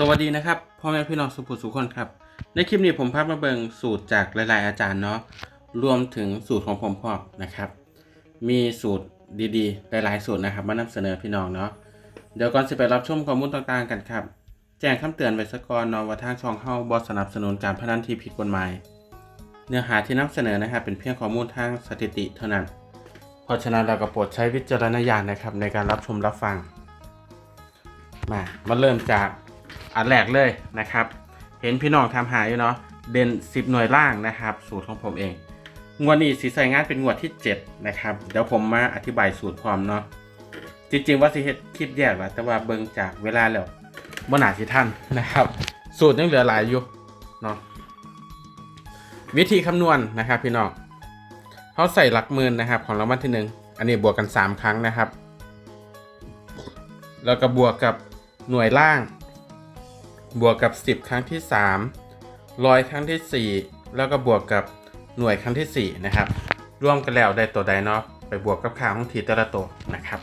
สวัสดีนะครับพ่อแม่พี่น้องสุภุสุขคนครับในคลิปนี้ผมพามาเบิงสูตรจากหลาย ๆ อาจารย์เนาะรวมถึงสูตรของผมพร้อนะครับ มีสูตรดีๆ หลาย ๆ สูตรนะครับ มานำเสนอพี่น้องเนาะเดี๋ยวก่อนจะไปรับชมข้อมูลต่าง ๆ กันครับ แจ้งคำเตือนไว้สักก่อนเนาะว่าทางช่องเฮาบอสนับสนุนการพนันที่ผิดกฎหมาย เนื้อหาที่นำเสนอนะครับเป็นเพียงข้อมูลทางสถิติเท่านั้น เพราะฉะนั้นเราก็โปรดใช้วิจารณญาณนะครับในการรับชมรับฟังมามาเริ่มจาก อันแรกเลยนะครับ เห็นพี่น้องทำหาอยู่เนาะเด่น 10 หน่วยล่างนะครับ สูตรของผมเอง งวดนี้สีใส่งานเป็นงวดที่ 7 นะครับ เดี๋ยวผมมาอธิบายสูตรพร้อมเนาะจริงๆว่าสิเฮ็ดคลิปแยกแหละแต่ว่าเบิ่งจากเวลาแล้วบ่น่าสิทันนะครับ สูตรยังเหลือหลายอยู่เนาะวิธีคำนวณนะครับ พี่น้องเขาใส่หลักหมื่นนะครับ ของรางวัลที่หนึ่งอันนี้บวกกัน 3 ครั้งนะครับ แล้วก็บวกกับหน่วยล่าง บวกกับ 10 ครั้งที่3ร้อยครั้งที่ 4 แล้วก็บวกกับหน่วยครั้งที่ 4 นะครับ รวมกันแล้วได้ตัวใดเนาะไปบวกกับค่าของทีแต่ละตัวนะครับ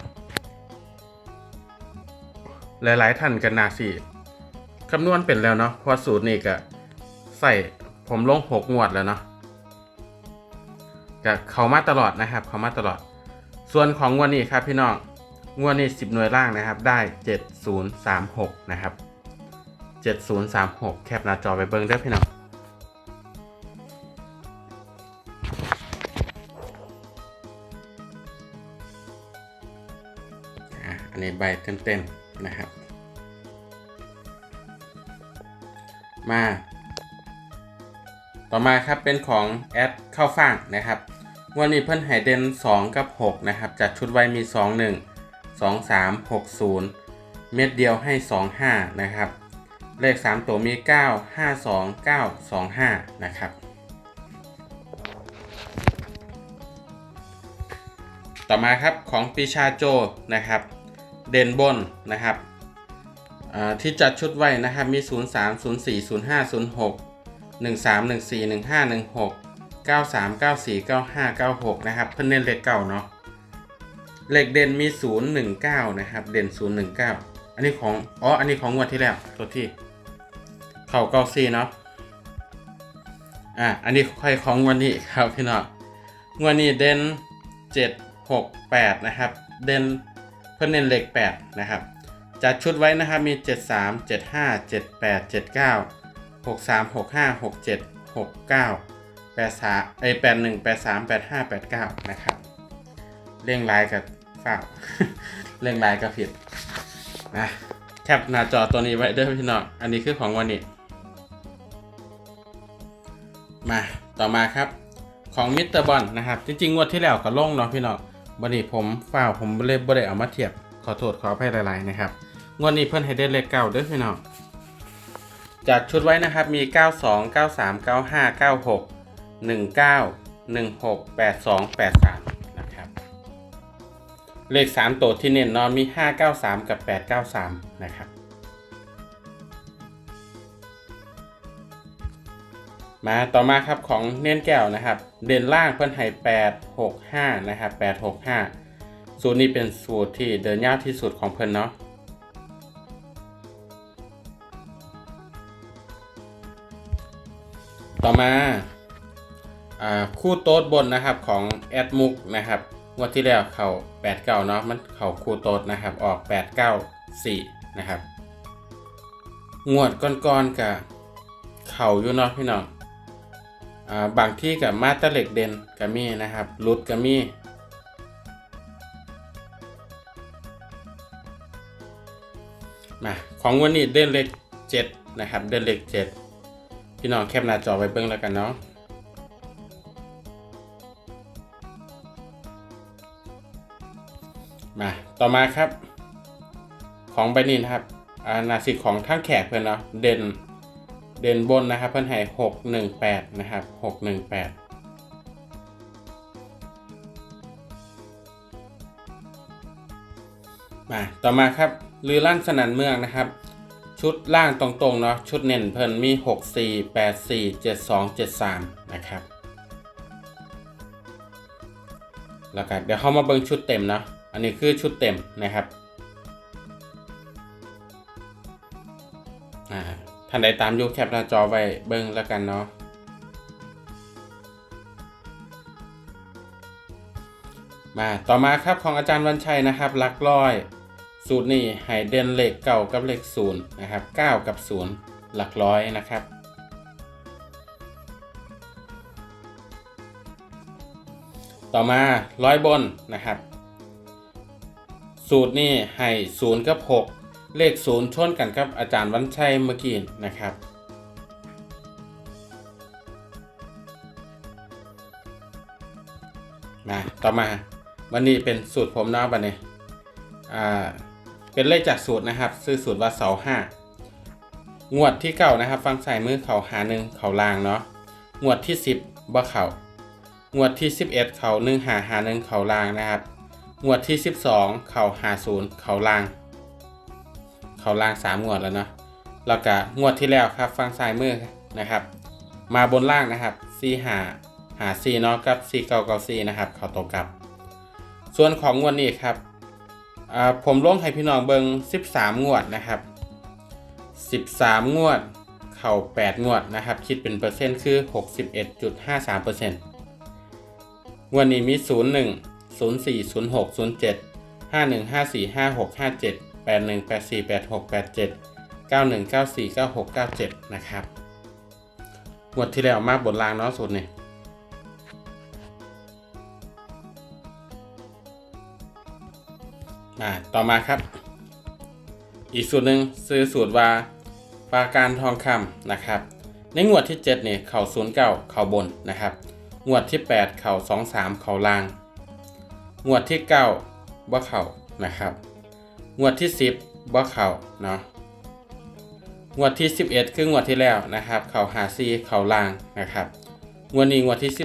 หลายๆท่านกันนาสิคำนวณเป็นแล้วเนาะพราะสูตรนี้ก็ใส่ผมลง 6 งวดแล้วเนาะก็เขามาตลอดนะครับ เขามาตลอด ส่วนของงวดนี้ครับพี่น้องงวดนี้ 10 หน่วยล่างนะครับ ได้ 7036 นะครับ 7036 แคปหน้าจอไปเบิ้งได้อพี่น้องอะอันนี้ใบเต้นๆนะครับ มา ต่อมาครับเป็นของแอดเข้าฟ่างนะครับวันนี้เพิ่นให้เด่น2 กับ 6 นะครับ จัดชุดไว้มี 2 1 2 3 6 0 เม็ดเดียวให้ 2 5 นะครับ เลข 3 ตัวมี 9 5 2 9 2 5 นะครับ ต่อมาครับของปีชาโจนะครับ เด่นบนนะครับที่จัดชุดไว้นะครับมี 0 3 0 4 0 5 0 6 1 3 1 4 1 5 1 6 9 3 9 4 9 5 9 6 นะครับ เพิ่อนเน้นเลขเก่าเนาะเลขเด่นมี 0 1 9 นะครับ เด่น 0 1 9 อันนี้ของ อ๋อ อันนี้ของงวดที่แล้วตัวที่ เข่าเก้าซีเนาะอะอันนี้ค่อยของวันนี้ครับพี่น้องวันนี้เด่น7 6 8นะครับ เด่นเพิ่นเน้นเลข8นะครับจัดชุดไว้นะครับมี 7 3 7 5 7 8 7 9 6 3 6 5 6 7 6 9 8 3เอ้ย8 1 8 3 8 5 8 9 นะครับ เร่งลน์กับฝ้าเร่งลน์กับผิดนะแคปหน้าจอตัวนี้ไว้เด้อพี่น้องอันนี้คือของวันนี้ มาต่อมาครับของมิสเตอร์บอลนะครับ จริงๆงวดที่แล้วก็ลงเนาะพี่น้องวันนี้ผมฝ้าวผมเลยบ่ได้เอามาเทียบ ขอโทษขออภัยหลายๆนะครับงวดนี้เพิ่นให้ได้เลขเก้าด้อพี่น้องจัดชุดไว้นะครับมี 92 93 95 96 19 16 82 83นะครับเลข 3 ตัวที่เน้นนอนมี 593 กับ 893 นะครับ มาต่อมาครับของเน้นแก้วนะครับ เด่นล่างเพิ่นให้865นะครับ865 สูตรนี้เป็นสูตรที่เดินยากที่สุดของเพิ่นเนาะต่อมาอ่าคู่โต๊ดบนนะครับของแอดมุกนะครับงวดที่แล้วเขา8 9เนาะมันเข่าคู่โต๊ดนะครับออก8 9 4นะครับงวดก้อนๆกับเข่าอยู่เนาะพี่น้อง บางที่กับมาตรเหล็กเด่นกับมีนะครับรุดกับมีมาของวันนี้เด่นเลข7นะครับเด่นเลข7พี่น้องแคปหน้าจอไว้เบิ่งแล้วกันเนาะมาต่อมาครับ ของใบนี้นะครับอานาสิของทั้งแขกเพื่อนเนาะเด่น เด่นบนนะครับ เพื่อนให้หกหนึ่งแปดนะครับหกหนึ่งแปดมาต่อมาครับลือลั่นสนันเมืองนะครับ ชุดล่างตรงๆเนาะชุดเน้นเพิ่นมี 6 4 8 4 7 2 7 3 นะครับ แล้วก็เดี๋ยวเข้ามาเบิ่งชุดเต็มเนาะอันนี้คือชุดเต็มนะครับ ท่านใดตามยูแคปหน้าจอไว้เบิ่งแล้วกันเนาะมาต่อมาครับของอาจารย์วันชัยนะครับหลักร้อย สูตรนี้ให้เด่นเลขเก้ากับเลขศูนย์นะครับเก้ากับศูนย์หลักร้อยนะครับต่อมาร้อยบนนะครับ สูตรนี้ให้ศูนย์กับหก เลขศูนย์ชนกันครับ อาจารย์วันชัยเมื่อกี้นะครับ มาต่อมาวันนี้เป็นสูตรผมนะบันนี้อ่าเป็นเลขจากสูตรนะครับ ซื้อสูตรว่าเสาห้างวดที่เก้านะครับ ฟังใส่มือเขาหาหนึ่งเขาลางเนาะงวดที่สิบบ่เขางวดที่สิบเอ็ดเขาหนึ่งหาหาหนึ่งเขาลางนะครับงวดที่สิบสองเขาหาศูนย์เขาลาง เขาลางสามงวดแล้วเนาะแล้วก็งวดที่แล้วครับฟังซ้ายมือนะครับ มาบนล่างนะครับซีหาหาซีเนาะกับซีเก้าเก้าซีนะครับเขาตกกลับ ส่วนของงวดนี้ครับผมลงให้พี่น้องเบิง13 งวดนะครับ 13 งวด เข่า 8 งวดนะครับ คิดเป็นเปอร์เซ็นต์คือ 61.53%งวดนี้มี 01 04 06 07 51 54 56 57 81 84 86 87 91 94 96 97 นะครับงวดที่แล้วมาบนรางเนาะสุดนี่อ่าต่อมาครับ อีกสูตรหนึ่งซื้อสูตรว่าปาการทองคำนะครับ ในงวดที่ 7 เนี่ย เข่าศูนย์เก้าเข่าบนนะครับ งวดที่ 8 เข่า2 3 เข่าล่าง งวดที่9บ่เข่านะครับ งวดที่ 10บ่เข่าเนาะงวดที่ 11 คืองวดที่แล้วนะครับ เขาหาซีเขาล่างนะครับงวดนี้งวดที่ 12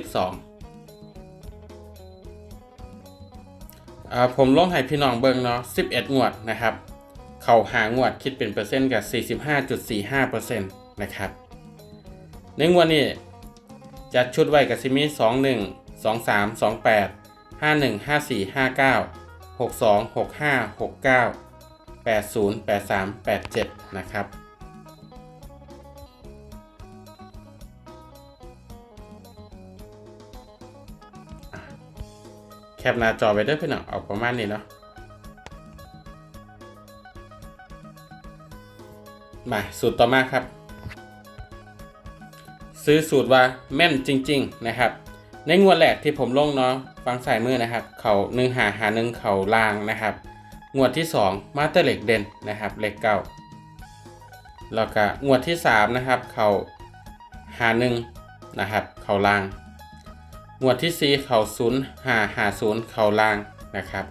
อ่าผมลงให้พี่น้องเบิ่งเนาะ11 งวดนะครับ เขาหางวดคิดเป็นเปอร์เซ็นต์กับ 45.45%นะครับในงวดนี้จัดชุดไว้กับซิมี 21 23 28 51 54 59 62 65 69 80 83 87 นะครับ แคปหน้าจอไว้ด้วยพี่น้องเอาประมาณนี้เนาะมาสูตรต่อมาครับ ซื้อสูตรว่าแม่นจริง ๆ นะครับ ในงวดแรกที่ผมลงเนาะฟังสายมือนะครับ เขาหนึ่งหาหาหนึ่งเขาลางนะครับ งวดที่ 2 มาเตอร์เหล็กเด่นนะครับเหล็กเก้าแล้วก็งวดที่ 3 นะครับ เขาหาหนึ่งนะครับ เขาลาง งวดที่ 4 เขาศูนย์หาหาศูนย์เขาลางนะครับ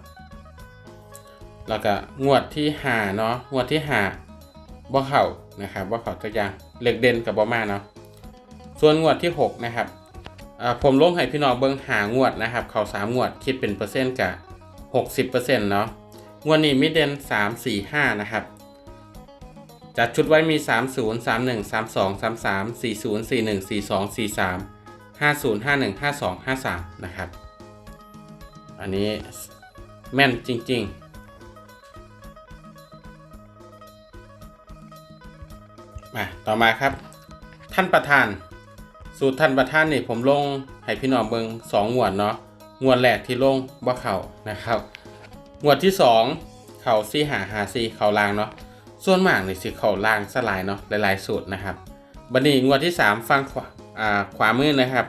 แล้วก็งวดที่หาเนาะงวดที่หาบ่เข่านะครับบ่เข่าตัวอย่างเหล็กเด่นกับบ่มาเนาะส่วนงวดที่ 6 นะครับ ผมลงให้พี่น้องเบิ่งหางวดนะครับ เขาสามงวดคิดเป็นเปอร์เซ็นต์กับ60%เซ็นต์เนาะงวดนี้มีเด่น3 4 5นะครับ จัดชุดไว้มี30 31 32 33 40 41 42 43 50 51 52 53นะครับ อันนี้แม่นจริง ๆมาต่อมาครับ ท่านประธาน สูตรท่านประธานนี่ผมลงให้พี่น้องเบิงสองงวดเนาะงวดแรกที่ลงบ่เข่านะครับงวดที่สองเข่าซี่หาหาซี่เข่าลางเนาะส่วนมากนี่สิเข่าลางสลายเนาะหลายๆสูตรนะครับบัดนี้งวดที่สามฟังขวาอ่าขวามือนะครับ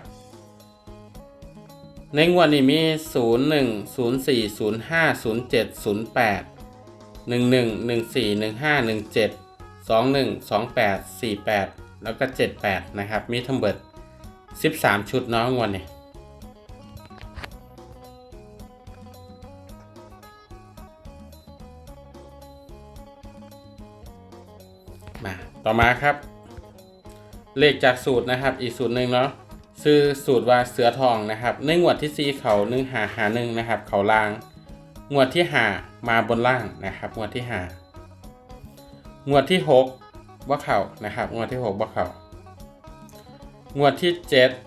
ในงวดนี้มี 0 1 0 4 0 5 0 7 0 8 1 1 1 4 1 5 1 7 2 1 2 8 4 8 แล้วก็ 78 นะครับ มีทั้งเบิด 13ชุดเนาะงวดนี้มาต่อมาครับ เลขจากสูตรนะครับอีกสูตรหนึ่งเนาะซื้อสูตรว่าเสือทองนะครับในงวดที่4เขาหนึ่งหาหาหนึ่งนะครับ เขาล่าง งวดที่หามาบนล่างนะครับ งวดที่หางวดที่6ว่าเขานะครับ งวดที่6ว่าเขา งวดที่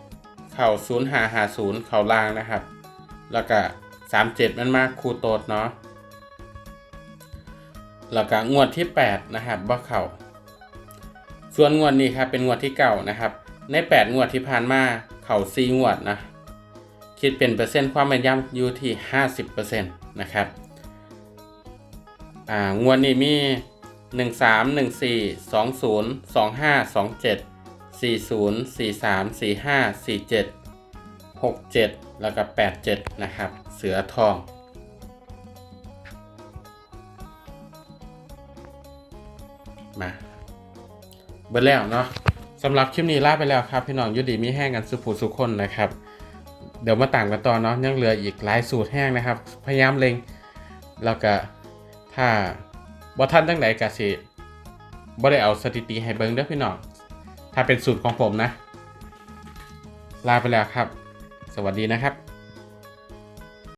7 เข่าศูนย์หาหาศูนย์เข่าล่างนะครับ แล้วก็37 มันมากคูโตดเนาะแล้วก็งวดที่ 8 นะครับว่เข่าส่วนงวดนี้ครับเป็นงวดที่เก่านะครับ ใน 8 งวดที่ผ่านมาเข่า4งวดนะคิดเป็นเปอร์เซ็นต์ความแม่นยำอยู่ที่ 50%นะครับอ่างวดนี้มี 1 3 1 4 2 4 0 4 3 4 5 4 7 6 7 แล้วก็ 8 7 นะครับ เสือทอง มาเบิดแล้วเนาะสำหรับคลิปนี้ลาไปแล้วครับ พี่น้องยุดีมีแห้งกันสุภูสุขคนนะครับ เดี๋ยวมาต่างกันต่อเนาะยังเหลืออีกหลายสูตรแห้งนะครับ พยายามเล็งแล้วก็ถ้าบ่ท่านตั้งไหนกะสิบ่ได้เอาสถิติให้เบิ่งเด้อพี่น้อง ถ้าเป็นสูตรของผมนะ ลาไปแล้วครับ สวัสดีนะครับ